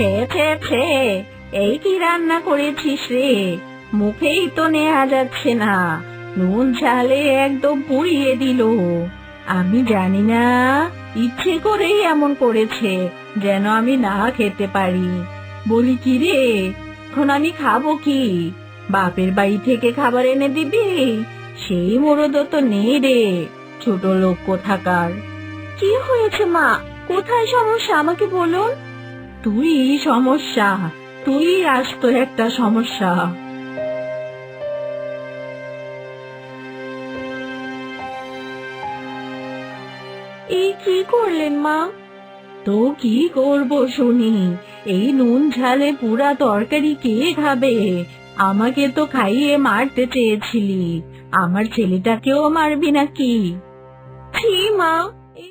ছে ছে ছে এই কি রান্না করেছিস রে? মুখেই তো নেওয়া যাচ্ছে না। নুন ঝালে একদম পুড়িয়ে দিল। আমি জানি না, ইচ্ছে করেই এমন করেছে, যেন আমি না খেতে পারি। বলি, কি রে? এখন আমি খাব কি? বাপের বাড়ি থেকে খাবার এনে দিবি? সেই মরদ তো নেই রে, ছোট লোক কোথাকার? কি হয়েছে মা? কোথায় সমস্যা? আমাকে বলুন। তুই সমস্যা, তুই আসতো একটা সমস্যা। এই কি করলেন মা? তো কি করব শুনি, এই নুন ঝালে পুরা তরকারি কে খাবে? আমাকে তো খাইয়ে মারতে চেয়েছিলি, আমার ছেলেটাকেও মারবি নাকি? ছি মা